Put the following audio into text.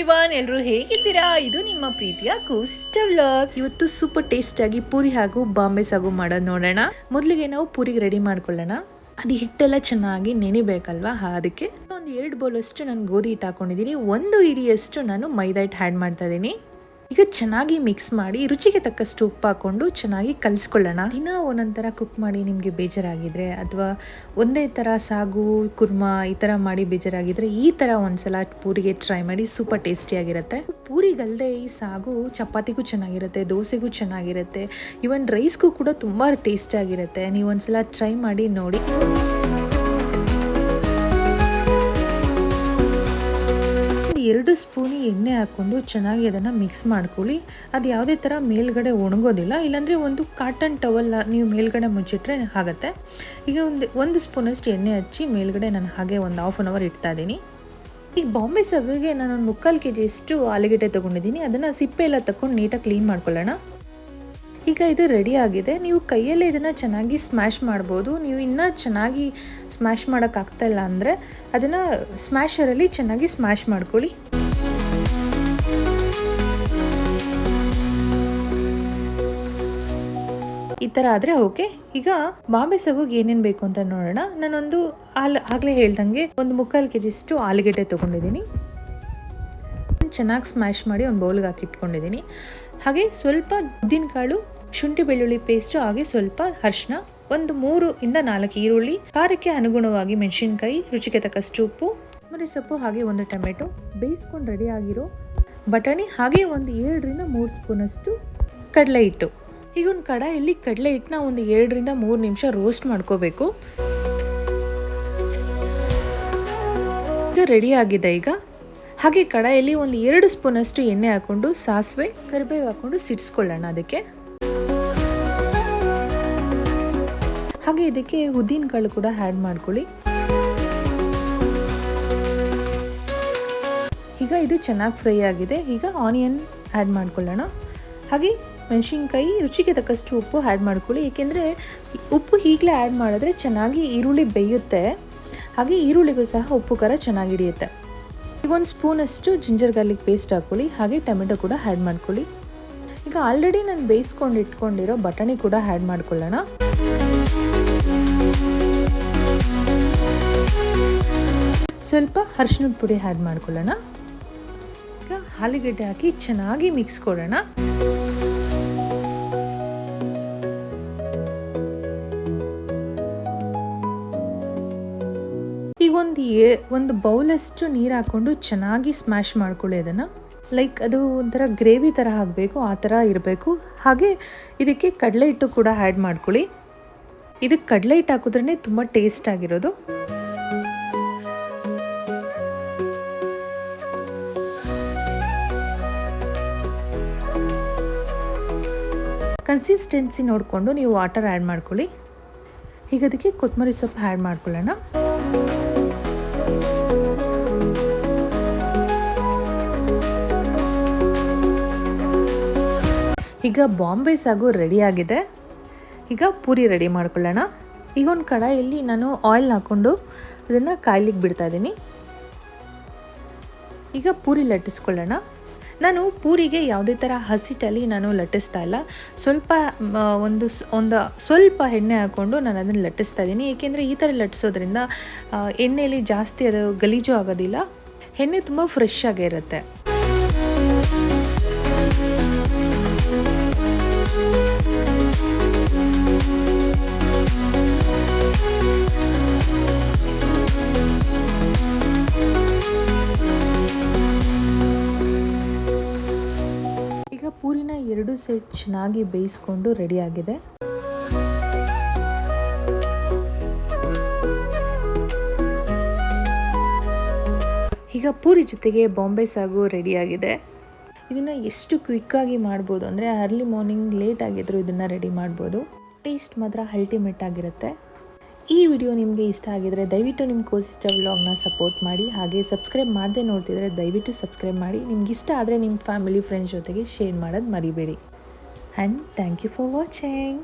Everyone ಎಲ್ಲರೂ ಹೇಗಿದ್ದೀರಾ? ಇದು ನಿಮ್ಮ ಪ್ರೀತಿಯ ಕೂಸಿಸ್ಟರ್ ವ್ಲಾಗ್ ಇವತ್ತು ಸೂಪರ್ ಟೇಸ್ಟ್ ಆಗಿ ಪೂರಿ ಹಾಗೂ ಬಾಂಬೆ ಸಾಗು ಮಾಡೋದು ನೋಡೋಣ. ಮೊದಲಿಗೆ ನಾವು ಪೂರಿಗೆ ರೆಡಿ ಮಾಡ್ಕೊಳ್ಳೋಣ. ಅದು ಹಿಟ್ಟೆಲ್ಲ ಚೆನ್ನಾಗಿ ನೆನಿಬೇಕಲ್ವಾ? ಅದಕ್ಕೆ ಒಂದು ಎರಡು ಬೌಲಷ್ಟು ನಾನು ಗೋಧಿ ಹಿಟ್ಟು ಹಾಕೊಂಡಿದ್ದೀನಿ. ಒಂದು ಇಡಿಯಷ್ಟು ನಾನು ಮೈದಾ ಹಿಟ್ಟು ಆ್ಯಡ್ ಮಾಡ್ತಾ ಇದ್ದೀನಿ. ಈಗ ಚೆನ್ನಾಗಿ ಮಿಕ್ಸ್ ಮಾಡಿ ರುಚಿಗೆ ತಕ್ಕಷ್ಟು ಉಪ್ಪು ಹಾಕೊಂಡು ಚೆನ್ನಾಗಿ ಕಲಿಸ್ಕೊಳ್ಳೋಣ. ದಿನ ಒಂದೊಂಥರ ಕುಕ್ ಮಾಡಿ ನಿಮಗೆ ಬೇಜಾರಾಗಿದ್ರೆ ಅಥವಾ ಒಂದೇ ಥರ ಸಾಗು, ಕುರ್ಮಾ ಈ ಥರ ಮಾಡಿ ಬೇಜಾರಾಗಿದ್ರೆ ಈ ಥರ ಒಂದ್ಸಲ ಪೂರಿಗೆ ಟ್ರೈ ಮಾಡಿ ಸೂಪರ್ ಟೇಸ್ಟಿಯಾಗಿರುತ್ತೆ ಪೂರಿಗಲ್ಲದೆ ಈ ಸಾಗು ಚಪಾತಿಗೂ ಚೆನ್ನಾಗಿರುತ್ತೆ, ದೋಸೆಗೂ ಚೆನ್ನಾಗಿರುತ್ತೆ ಈವನ್ ರೈಸ್ಗೂ ಕೂಡ ತುಂಬ ಟೇಸ್ಟಿಯಾಗಿರುತ್ತೆ ನೀವು ಒಂದ್ಸಲ ಟ್ರೈ ಮಾಡಿ ನೋಡಿ. ಎರಡು ಸ್ಪೂನಿ ಎಣ್ಣೆ ಹಾಕ್ಕೊಂಡು ಚೆನ್ನಾಗಿ ಅದನ್ನು ಮಿಕ್ಸ್ ಮಾಡ್ಕೊಳ್ಳಿ. ಅದು ಯಾವುದೇ ಥರ ಮೇಲ್ಗಡೆ ಒಣಗೋದಿಲ್ಲ, ಇಲ್ಲಾಂದರೆ ಒಂದು ಕಾಟನ್ ಟವಲ್ ನೀವು ಮೇಲ್ಗಡೆ ಮುಚ್ಚಿಟ್ರೆ ಆಗುತ್ತೆ. ಈಗ ಒಂದು ಒಂದು ಸ್ಪೂನಷ್ಟು ಎಣ್ಣೆ ಹಚ್ಚಿ ಮೇಲ್ಗಡೆ ನಾನು ಹಾಗೆ ಒಂದು ಹಾಫ್ ಆನ್ ಅವರ್ ಇಡ್ತಾ ಇದ್ದೀನಿ. ಈಗ ಬಾಂಬೆ ಸಗಗೆ ನಾನು ಒಂದು ಮುಕ್ಕಾಲು ಕೆ ಜಿಯಷ್ಟು ಆಲೂಗೆಡ್ಡೆ ತೊಗೊಂಡಿದ್ದೀನಿ. ಅದನ್ನು ಸಿಪ್ಪೆ ಎಲ್ಲ ತಗೊಂಡು ನೀಟಾಗಿ ಕ್ಲೀನ್ ಮಾಡ್ಕೊಳ್ಳೋಣ. ಈಗ ಇದು ರೆಡಿ ಆಗಿದೆ. ನೀವು ಕೈಯಲ್ಲಿ ಇದನ್ನು ಚೆನ್ನಾಗಿ ಸ್ಮ್ಯಾಶ್ ಮಾಡ್ಬೋದು. ನೀವು ಇನ್ನೂ ಚೆನ್ನಾಗಿ ಸ್ಮ್ಯಾಶ್ ಮಾಡೋಕ್ಕಾಗ್ತಾಯಿಲ್ಲ ಅಂದರೆ ಅದನ್ನು ಸ್ಮ್ಯಾಶರಲ್ಲಿ ಚೆನ್ನಾಗಿ ಸ್ಮ್ಯಾಶ್ ಮಾಡ್ಕೊಳ್ಳಿ. ಈ ಥರ ಆದರೆ ಓಕೆ ಈಗ ಬಾಂಬೆ ಸಗುಗೆ ಏನೇನು ಬೇಕು ಅಂತ ನೋಡೋಣ. ನಾನೊಂದು ಆಲ್ ಆಗಲೇ ಹೇಳ್ದಂಗೆ ಒಂದು ಮುಕ್ಕಾಲು ಕೆ ಜಿಷ್ಟು ಆಲೂಗೆಡ್ಡೆ ತೊಗೊಂಡಿದ್ದೀನಿ. ಚೆನ್ನಾಗಿ ಸ್ಮ್ಯಾಶ್ ಮಾಡಿ ಒಂದು ಬೌಲ್ಗೆ ಹಾಕಿ ಇಟ್ಕೊಂಡಿದ್ದೀನಿ ಹಾಗೆ ಸ್ವಲ್ಪ ಉದ್ದಿನಕಾಳು ಶುಂಠಿ ಬೆಳ್ಳುಳ್ಳಿ ಪೇಸ್ಟು ಹಾಗೆ ಸ್ವಲ್ಪ ಅರ್ಶಿನ ಒಂದು ಮೂರು ಇಂದ ನಾಲ್ಕು ಈರುಳ್ಳಿ, ಖಾರಕ್ಕೆ ಅನುಗುಣವಾಗಿ ಮೆಣಸಿನ್ಕಾಯಿ, ರುಚಿಗೆ ತಕ್ಕಷ್ಟು ಉಪ್ಪು, ಕೊತ್ತಂಬರಿ ಸೊಪ್ಪು, ಹಾಗೆ ಒಂದು ಟೊಮೆಟೊ. ಬೇಯಿಸ್ಕೊಂಡು ರೆಡಿ ಆಗಿರೋ ಬಟಾಣಿ, ಹಾಗೆ ಒಂದು ಎರಡರಿಂದ ಮೂರು ಸ್ಪೂನಷ್ಟು ಕಡಲೆ ಹಿಟ್ಟು. ಈಗ ಒಂದು ಕಡಾಯಲ್ಲಿ ಕಡಲೆ ಹಿಟ್ಟನ್ನ ಒಂದು ಎರಡರಿಂದ ಮೂರು ನಿಮಿಷ ರೋಸ್ಟ್ ಮಾಡ್ಕೋಬೇಕು. ಈಗ ರೆಡಿ ಆಗಿದೆ ಈಗ. ಹಾಗೆ ಕಡಾಯಲ್ಲಿ ಒಂದು ಎರಡು ಸ್ಪೂನಷ್ಟು ಎಣ್ಣೆ ಹಾಕೊಂಡು ಸಾಸಿವೆ, ಕರಿಬೇವು ಹಾಕೊಂಡು ಸಿಡಿಸ್ಕೊಳ್ಳೋಣ ಅದಕ್ಕೆ. ಹಾಗೆ ಇದಕ್ಕೆ ಉದ್ದಿನಕಾಳು ಕೂಡ ಆ್ಯಡ್ ಮಾಡ್ಕೊಳ್ಳಿ. ಈಗ ಇದು ಚೆನ್ನಾಗಿ ಫ್ರೈ ಆಗಿದೆ. ಈಗ ಆನಿಯನ್ ಆ್ಯಡ್ ಮಾಡ್ಕೊಳ್ಳೋಣ. ಹಾಗೆ ಮೆಣಸಿನ್ಕಾಯಿ, ರುಚಿಗೆ ತಕ್ಕಷ್ಟು ಉಪ್ಪು ಆ್ಯಡ್ ಮಾಡ್ಕೊಳ್ಳಿ. ಏಕೆಂದರೆ ಉಪ್ಪು ಈಗಲೇ ಆ್ಯಡ್ ಮಾಡಿದ್ರೆ ಚೆನ್ನಾಗಿ ಈರುಳ್ಳಿ ಬೇಯುತ್ತೆ. ಹಾಗೆ ಈರುಳ್ಳಿಗೂ ಸಹ ಉಪ್ಪು ಖಾರ ಚೆನ್ನಾಗಿ ಹಿಡಿಯುತ್ತೆ. ಈಗ ಒಂದು ಸ್ಪೂನಷ್ಟು ಜಿಂಜರ್ ಗಾರ್ಲಿಕ್ ಪೇಸ್ಟ್ ಹಾಕ್ಕೊಳ್ಳಿ, ಹಾಗೆ ಟೊಮೆಟೊ ಕೂಡ ಆ್ಯಡ್ ಮಾಡ್ಕೊಳ್ಳಿ. ಈಗ ಆಲ್ರೆಡಿ ನಾನು ಬೇಯಿಸ್ಕೊಂಡು ಇಟ್ಕೊಂಡಿರೋ ಬಟಾಣಿ ಕೂಡ ಆ್ಯಡ್ ಮಾಡ್ಕೊಳ್ಳೋಣ. ಸ್ವಲ್ಪ ಅರ್ಶಿನದ ಪುಡಿ ಆ್ಯಡ್ ಮಾಡ್ಕೊಳ್ಳೋಣ. ಈಗ ಆಲೂಗಡ್ಡೆ ಹಾಕಿ ಚೆನ್ನಾಗಿ ಮಿಕ್ಸ್ ಕೊಡೋಣ. ಈಗ ಒಂದು ಏ, ಒಂದು ಬೌಲಷ್ಟು ನೀರು ಹಾಕ್ಕೊಂಡು ಚೆನ್ನಾಗಿ ಸ್ಮ್ಯಾಶ್ ಮಾಡ್ಕೊಳ್ಳಿ ಅದನ್ನು. ಲೈಕ್ ಅದು ಒಂಥರ ಗ್ರೇವಿ ಥರ ಆಗಬೇಕು, ಆ ಥರ ಇರಬೇಕು. ಹಾಗೆ ಇದಕ್ಕೆ ಕಡಲೆ ಹಿಟ್ಟು ಕೂಡ ಆ್ಯಡ್ ಮಾಡ್ಕೊಳ್ಳಿ. ಇದಕ್ಕೆ ಕಡಲೆ ಹಿಟ್ಟು ಹಾಕಿದ್ರೇ ತುಂಬ ಟೇಸ್ಟ್ ಆಗಿರೋದು. ಕನ್ಸಿಸ್ಟೆನ್ಸಿ ನೋಡಿಕೊಂಡು ನೀವು ವಾಟರ್ ಆ್ಯಡ್ ಮಾಡ್ಕೊಳ್ಳಿ. ಈಗ ಅದಕ್ಕೆ ಕೊತ್ತಂಬರಿ ಸೊಪ್ಪು ಆ್ಯಡ್ ಮಾಡ್ಕೊಳ್ಳೋಣ. ಈಗ ಬಾಂಬೆ ಸಾಗು ರೆಡಿ ಆಗಿದೆ. ಈಗ ಪೂರಿ ರೆಡಿ ಮಾಡ್ಕೊಳ್ಳೋಣ. ಈಗ ಒಂದು ಕಡಾಯಲ್ಲಿ ನಾನು ಆಯಿಲ್ ಹಾಕ್ಕೊಂಡು ಅದನ್ನು ಕಾಯ್ಲಿಕ್ಕೆ ಬಿಡ್ತಾ ಇದ್ದೀನಿ. ಈಗ ಪೂರಿ ಲಟ್ಟಿಸ್ಕೊಳ್ಳೋಣ. ನಾನು ಪೂರಿಗೆ ಯಾವುದೇ ಥರ ಹಸಿಟಲ್ಲಿ ನಾನು ಲಟ್ಟಿಸ್ತಾ ಇಲ್ಲ. ಸ್ವಲ್ಪ ಒಂದು ಒಂದು ಸ್ವಲ್ಪ ಎಣ್ಣೆ ಹಾಕ್ಕೊಂಡು ನಾನು ಅದನ್ನು ಲಟ್ಟಿಸ್ತಾ ಇದ್ದೀನಿ. ಏಕೆಂದರೆ ಈ ಥರ ಲಟ್ಟಿಸೋದ್ರಿಂದ ಎಣ್ಣೆಯಲ್ಲಿ ಜಾಸ್ತಿ ಅದು ಗಲೀಜು ಆಗೋದಿಲ್ಲ. ಎಣ್ಣೆ ತುಂಬ ಫ್ರೆಶ್ ಆಗೇ ಇರುತ್ತೆ. ಪೂರಿನ ಎರಡು ಸೆಟ್ ಚೆನ್ನಾಗಿ ಬೇಯಿಸ್ಕೊಂಡು ರೆಡಿಯಾಗಿದೆ. ಈಗ ಪೂರಿ ಜೊತೆಗೆ ಬಾಂಬೆ ಸಾಗು ರೆಡಿಯಾಗಿದೆ. ಇದನ್ನು ಎಷ್ಟು ಕ್ವಿಕ್ಕಾಗಿ ಮಾಡ್ಬೋದು ಅಂದರೆ ಅರ್ಲಿ ಮಾರ್ನಿಂಗ್ ಲೇಟ್ ಆಗಿದ್ರು ಇದನ್ನು ರೆಡಿ ಮಾಡ್ಬೋದು. ಟೇಸ್ಟ್ ಮಾತ್ರ ಅಲ್ಟಿಮೇಟ್ ಆಗಿರುತ್ತೆ. ಈ ವಿಡಿಯೋ ನಿಮಗೆ ಇಷ್ಟ ಆಗಿದರೆ ದಯವಿಟ್ಟು ನಿಮ್ಮ ಕೋಸಿಸ್ಟ ವ್ಲಾಗ್ನ ಸಪೋರ್ಟ್ ಮಾಡಿ, ಹಾಗೆ ಸಬ್ಸ್ಕ್ರೈಬ್ ಮಾಡದೆ ನೋಡ್ತಿದ್ರೆ ದಯವಿಟ್ಟು ಸಬ್ಸ್ಕ್ರೈಬ್ ಮಾಡಿ. ನಿಮ್ಗೆ ಇಷ್ಟ ಆದರೆ ನಿಮ್ಮ ಫ್ಯಾಮಿಲಿ ಫ್ರೆಂಡ್ಸ್ ಜೊತೆಗೆ ಶೇರ್ ಮಾಡೋದು ಮರಿಬೇಡಿ. And thank you for watching